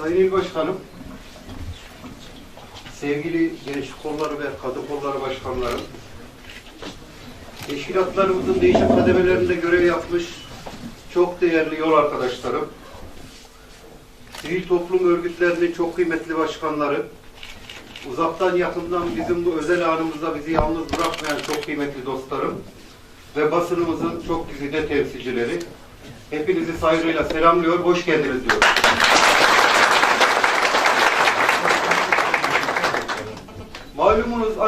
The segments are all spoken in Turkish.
Sayın İl Başkanım, sevgili gençlik kolları ve kadın kolları başkanlarım, teşkilatlarımızın değişik kademelerinde görev yapmış çok değerli yol arkadaşlarım, sivil toplum örgütlerinin çok kıymetli başkanları, uzaktan yakından bizim bu özel anımızda bizi yalnız bırakmayan çok kıymetli dostlarım ve basınımızın çok güzide temsilcileri, hepinizi saygıyla selamlıyor, hoş geldiniz diyorum.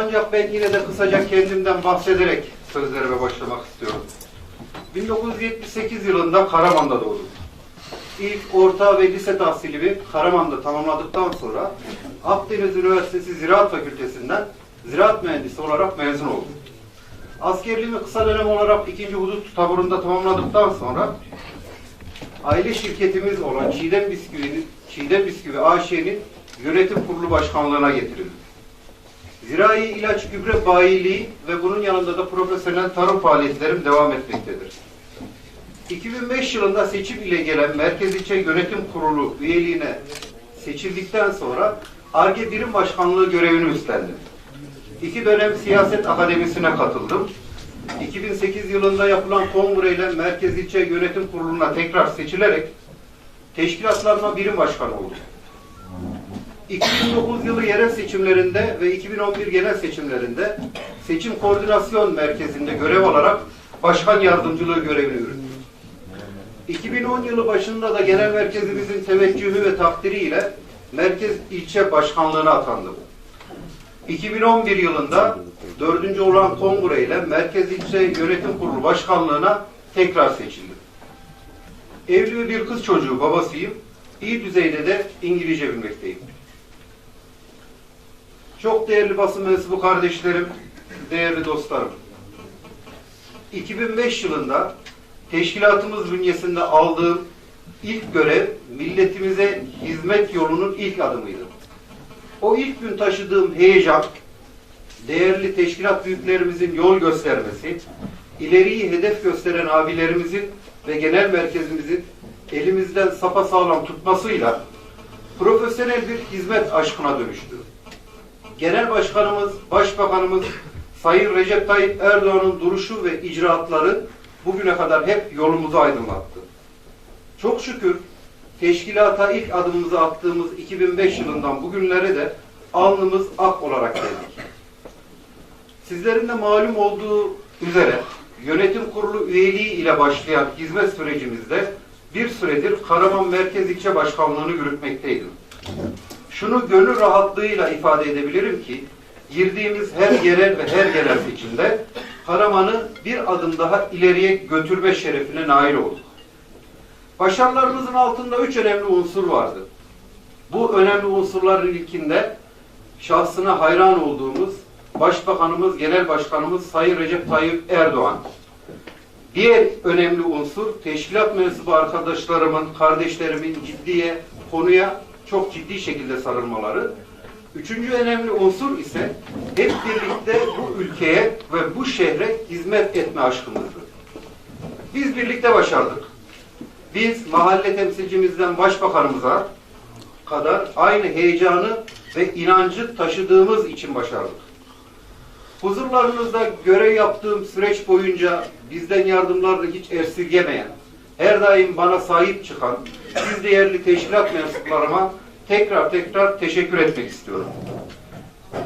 Ancak ben yine de kısaca kendimden bahsederek sözlerime başlamak istiyorum. 1978 yılında Karaman'da doğdum. İlk orta ve lise tahsilimi Karaman'da tamamladıktan sonra Akdeniz Üniversitesi Ziraat Fakültesinden ziraat mühendisi olarak mezun oldum. Askerliğimi kısa dönem olarak 2. Hudut taburunda tamamladıktan sonra aile şirketimiz olan Çiğdem Bisküvi'nin Çiğdem Bisküvi AŞ'nin yönetim kurulu başkanlığına getirildim. Zirai ilaç gübre bayiliği ve bunun yanında da profesyonel tarım faaliyetlerim devam etmektedir. 2005 yılında seçim ile gelen Merkez İlçe Yönetim Kurulu üyeliğine seçildikten sonra ARGE Birim Başkanlığı görevini üstlendim. İki dönem siyaset akademisine katıldım. 2008 yılında yapılan kongreyle Merkez İlçe Yönetim Kurulu'na tekrar seçilerek teşkilatlarına birim başkanı oldum. 2009 yılı yerel seçimlerinde ve 2011 genel seçimlerinde Seçim Koordinasyon Merkezi'nde görev alarak başkan yardımcılığı görevini yürüttüm. 2010 yılı başında da genel merkezimizin teveccühü ve takdiriyle merkez ilçe başkanlığına atandım. 2011 yılında 4. olan kongre ile Merkez İlçe Yönetim Kurulu Başkanlığına tekrar seçildim. Evli bir kız çocuğu babasıyım. İyi düzeyde de İngilizce bilmekteyim. Çok değerli basın mensubu kardeşlerim, değerli dostlarım. 2005 yılında teşkilatımız bünyesinde aldığım ilk görev milletimize hizmet yolunun ilk adımıydı. O ilk gün taşıdığım heyecan, değerli teşkilat büyüklerimizin yol göstermesi, ileriyi hedef gösteren abilerimizin ve genel merkezimizin elimizden sapasağlam tutmasıyla profesyonel bir hizmet aşkına dönüştü. Genel Başkanımız, Başbakanımız Sayın Recep Tayyip Erdoğan'ın duruşu ve icraatları bugüne kadar hep yolumuzu aydınlattı. Çok şükür teşkilata ilk adımımızı attığımız 2005 yılından bugünlere de alnımız ak olarak geldik. Sizlerin de malum olduğu üzere yönetim kurulu üyeliği ile başlayan hizmet sürecimizde bir süredir Karaman Merkez İlçe Başkanlığı'nı yürütmekteydim. Şunu gönül rahatlığıyla ifade edebilirim ki girdiğimiz her yerel ve her genel seçimde Karaman'ı bir adım daha ileriye götürme şerefine nail olduk. Başarılarımızın altında üç önemli unsur vardı. Bu önemli unsurların ilkinde şahsına hayran olduğumuz Başbakanımız, Genel Başkanımız Sayın Recep Tayyip Erdoğan. Diğer önemli unsur teşkilat mensubu arkadaşlarımın, kardeşlerimin ciddiye, konuya çok ciddi şekilde sarılmaları. Üçüncü önemli unsur ise hep birlikte bu ülkeye ve bu şehre hizmet etme aşkımızdı. Biz birlikte başardık. Biz mahalle temsilcimizden başbakanımıza kadar aynı heyecanı ve inancı taşıdığımız için başardık. Huzurlarınızda görev yaptığım süreç boyunca bizden yardımlarla hiç esirgemeyen, her daim bana sahip çıkan, siz değerli teşkilat mensuplarıma tekrar tekrar teşekkür etmek istiyorum.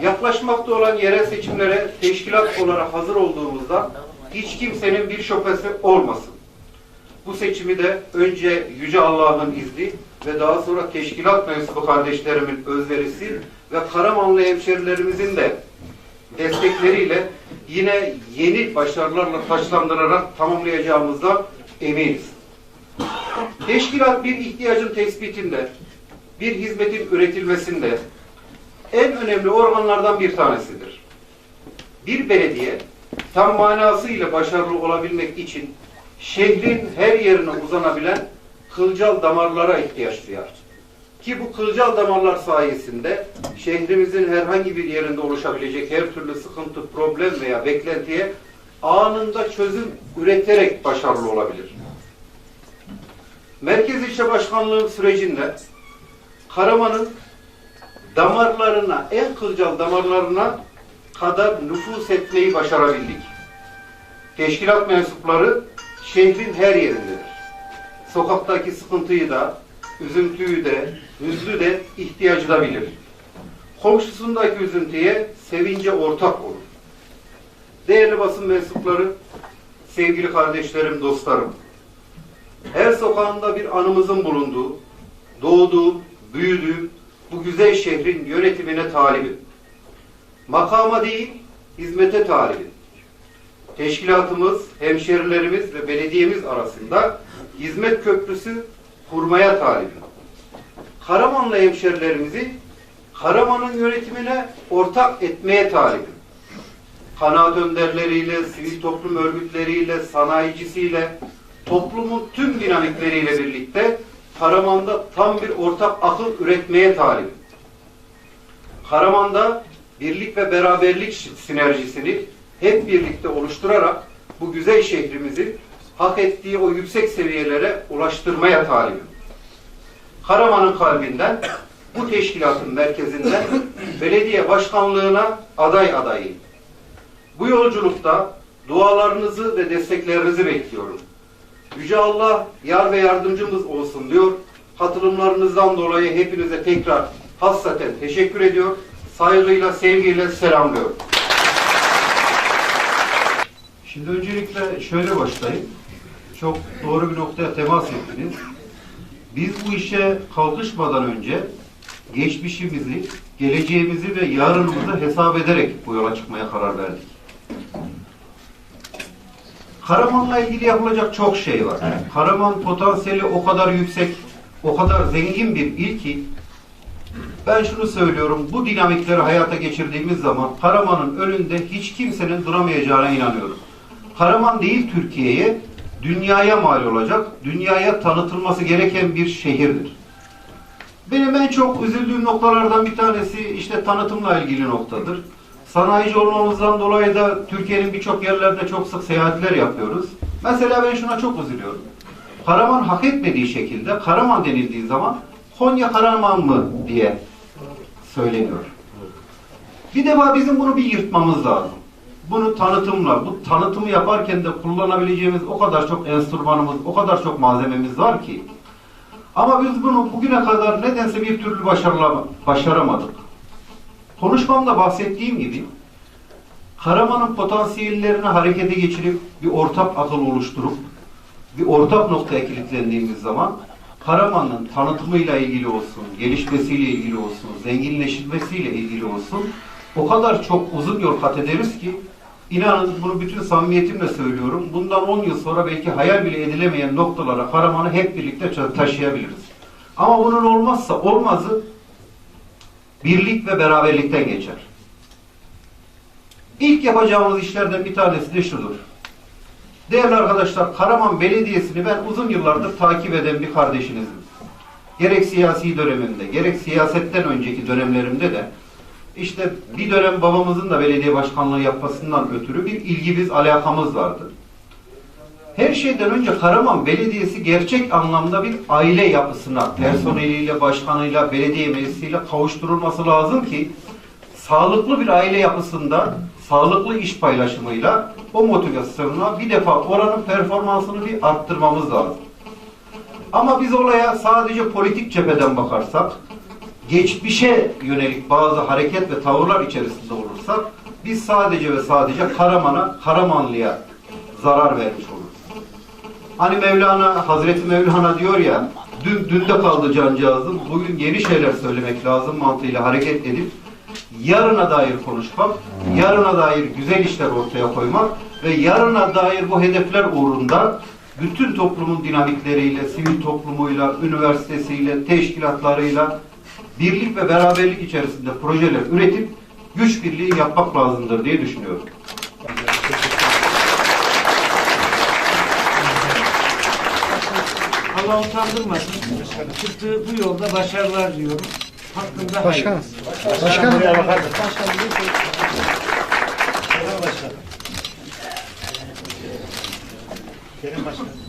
Yaklaşmakta olan yerel seçimlere teşkilat olarak hazır olduğumuzda hiç kimsenin bir şüphesi olmasın. Bu seçimi de önce Yüce Allah'ın izni ve daha sonra teşkilat mensubu kardeşlerimin özverisi ve Karamanlı hemşerilerimizin de destekleriyle yine yeni başarılarla taçlandırarak tamamlayacağımızdan eminiz. Teşkilat bir ihtiyacın tespitinde, bir hizmetin üretilmesinde en önemli organlardan bir tanesidir. Bir belediye tam manasıyla başarılı olabilmek için şehrin her yerine uzanabilen kılcal damarlara ihtiyaç duyar. Ki bu kılcal damarlar sayesinde şehrimizin herhangi bir yerinde oluşabilecek her türlü sıkıntı, problem veya beklentiye anında çözüm üreterek başarılı olabilir. Merkez İlçe Başkanlığı sürecinde Karaman'ın damarlarına, en kılcal damarlarına kadar nüfus etmeyi başarabildik. Teşkilat mensupları şehrin her yerindedir. Sokaktaki sıkıntıyı da, üzüntüyü de, hüznü de ihtiyacı da bilir. Komşusundaki üzüntüye, sevince ortak olur. Değerli basın mensupları, sevgili kardeşlerim, dostlarım, her sokağında bir anımızın bulunduğu, doğduğum, büyüdüğüm bu güzel şehrin yönetimine talibim. Makama değil, hizmete talibim. Teşkilatımız, hemşerilerimiz ve belediyemiz arasında hizmet köprüsü kurmaya talibim. Karamanlı hemşerilerimizi Karaman'ın yönetimine ortak etmeye talibim. Kanaat önderleriyle, sivil toplum örgütleriyle, sanayicisiyle, toplumun tüm dinamikleriyle birlikte Karaman'da tam bir ortak akıl üretmeye talibim. Karaman'da birlik ve beraberlik sinerjisini hep birlikte oluşturarak bu güzel şehrimizi hak ettiği o yüksek seviyelere ulaştırmaya talibim. Karaman'ın kalbinden, bu teşkilatın merkezinden belediye başkanlığına aday adayıyım. Bu yolculukta dualarınızı ve desteklerinizi bekliyorum. Yüce Allah yar ve yardımcımız olsun diyor. Katılımlarınızdan dolayı hepinize tekrar hassaten teşekkür ediyor. Saygıyla, sevgiyle selamlıyorum. Şimdi öncelikle şöyle başlayayım. Çok doğru bir noktaya temas ettiniz. Biz bu işe kalkışmadan önce geçmişimizi, geleceğimizi ve yarınımızı hesap ederek bu yola çıkmaya karar verdik. Karaman'la ilgili yapılacak çok şey var. Karaman potansiyeli o kadar yüksek, o kadar zengin bir il ki ben şunu söylüyorum, bu dinamikleri hayata geçirdiğimiz zaman Karaman'ın önünde hiç kimsenin duramayacağına inanıyorum. Karaman değil Türkiye'ye, dünyaya mal olacak, dünyaya tanıtılması gereken bir şehirdir. Benim en çok üzüldüğüm noktalardan bir tanesi işte tanıtımla ilgili noktadır. Sanayici olmamızdan dolayı da Türkiye'nin birçok yerlerinde çok sık seyahatler yapıyoruz. Mesela ben şuna çok üzülüyorum. Karaman hak etmediği şekilde Karaman denildiği zaman Konya Karaman mı diye söyleniyor. Bir defa bizim bunu bir yırtmamız lazım. Bunu tanıtımla, bu tanıtımı yaparken de kullanabileceğimiz o kadar çok enstrümanımız, o kadar çok malzememiz var ki. Ama biz bunu bugüne kadar nedense bir türlü başaramadık. Konuşmamda bahsettiğim gibi Karaman'ın potansiyellerini harekete geçirip bir ortak akıl oluşturup bir ortak noktaya kilitlendiğimiz zaman Karaman'ın tanıtımıyla ilgili olsun, gelişmesiyle ilgili olsun, zenginleşmesiyle ilgili olsun o kadar çok uzun yol kat ederiz ki inanın bunu bütün samimiyetimle söylüyorum. Bundan 10 yıl sonra belki hayal bile edilemeyen noktalara Karaman'ı hep birlikte taşıyabiliriz. Ama bunun olmazsa olmazı birlik ve beraberlikten geçer. İlk yapacağımız işlerden bir tanesi de şudur. Değerli arkadaşlar, Karaman Belediyesi'ni ben uzun yıllardır takip eden bir kardeşinizim. Gerek siyasi dönemimde, gerek siyasetten önceki dönemlerimde de işte bir dönem babamızın da belediye başkanlığı yapmasından ötürü bir ilgimiz, alakamız vardı. Her şeyden önce Karaman Belediyesi gerçek anlamda bir aile yapısına, personeliyle, başkanıyla, belediye meclisiyle kavuşturulması lazım ki sağlıklı bir aile yapısında, sağlıklı iş paylaşımıyla o motivasyonuna bir defa oranın performansını bir arttırmamız lazım. Ama biz olaya sadece politik cepheden bakarsak, geçmişe yönelik bazı hareket ve tavırlar içerisinde olursak, biz sadece ve sadece Karaman'a, Karamanlı'ya zarar vermiş oluruz. Hani Mevlana, Hazreti Mevlana diyor ya, dün dünde kaldı cancağızım, bugün yeni şeyler söylemek lazım mantığıyla hareket edip, yarına dair konuşmak, yarına dair güzel işler ortaya koymak ve yarına dair bu hedefler uğrunda bütün toplumun dinamikleriyle, sivil toplumuyla, üniversitesiyle, teşkilatlarıyla birlik ve beraberlik içerisinde projeler üretip güç birliği yapmak lazımdır diye düşünüyorum. Allah utandırmasın. Çıktığı bu yolda başarılar diliyorum. Hakkında Başkanım. hayır. Başkanım. Başkanım. Başkanım. Başkanım. Başkanım. Başkanım.